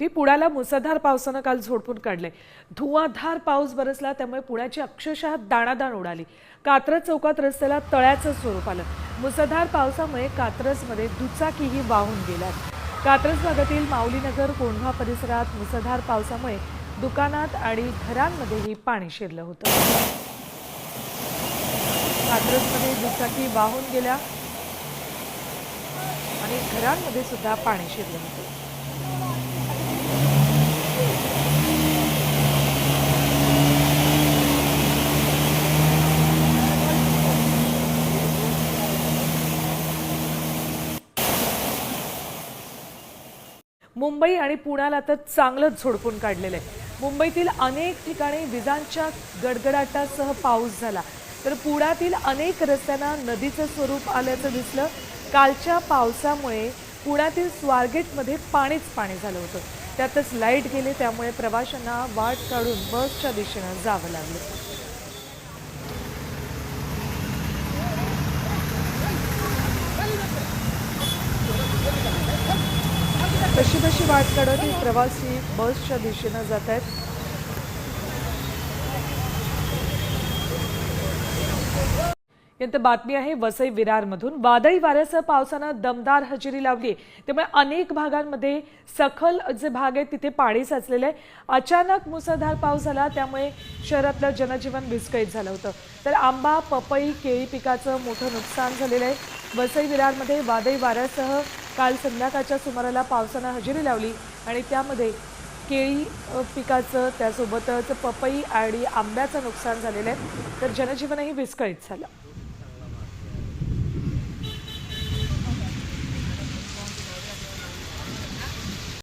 ती पुण्याला मुसळधार पावसानं काल झोडपून काढले. धुवाधार पाऊस बरसला त्यामुळे पुण्याची अक्षरशः दाणादाण उडाली. कात्रज चौकात रस्त्याला तळ्याचं स्वरूप आलं. मुसळधार पावसामुळे कात्रजमध्ये दुचाकीही वाहून गेल्यात. कात्रज भागातील माऊलीनगर कोंढवा परिसरात मुसळधार पावसामुळे दुकानात आणि घरांमध्येही पाणी शिरलं होतं. कात्रजमध्ये दुचाकी वाहून गेल्या आणि घरांमध्ये सुद्धा पाणी शिरलं होतं. मुंबई आणि पुण्याला तर चांगलंच झोडपून काढलेलं आहे. मुंबईतील अनेक ठिकाणी विजांच्या गडगडाटासह पाऊस झाला. तर पुण्यातील अनेक रस्त्यांना नदीचं स्वरूप आल्याचं दिसलं. कालच्या पावसामुळे पुण्यातील स्वारगेटमध्ये पाणीच पाणी झालं होतं. त्यातच लाइट गेले त्यामुळे प्रवाशांना वाट काढून बसच्या दिशेनं जावं लागलं. कशी कशी वाट काढत ही प्रवासी बसच्या दिशेनं जात आहेत. यानंतर बातमी आहे वसई विरारमधून. वादळी वाऱ्यासह पावसानं दमदार हजेरी लावली. त्यामुळे अनेक भागांमध्ये सखल जे भाग आहेत तिथे पाणी साचलेलं आहे. अचानक मुसळधार पाऊस झाला त्यामुळे शहरातलं जनजीवन विस्कळीत झालं होतं. तर आंबा पपई केळी पिकाचं मोठं नुकसान झालेलं आहे. वसई विरारमध्ये वादळी वाऱ्यासह काल संध्याकाळच्या सुमाराला पावसानं हजेरी लावली आणि त्यामध्ये केळी पिकाचं त्यासोबतच पपई आणि आंब्याचं नुकसान झालेलं आहे. तर जनजीवनही विस्कळीत झालं.